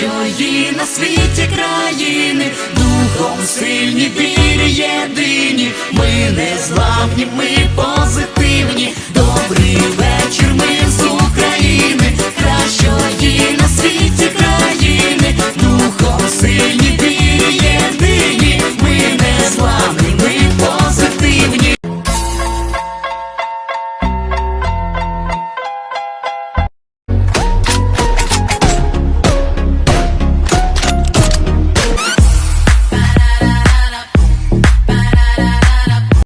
кращої на світі країни, духом сильні, вірі єдині, ми не зламні, ми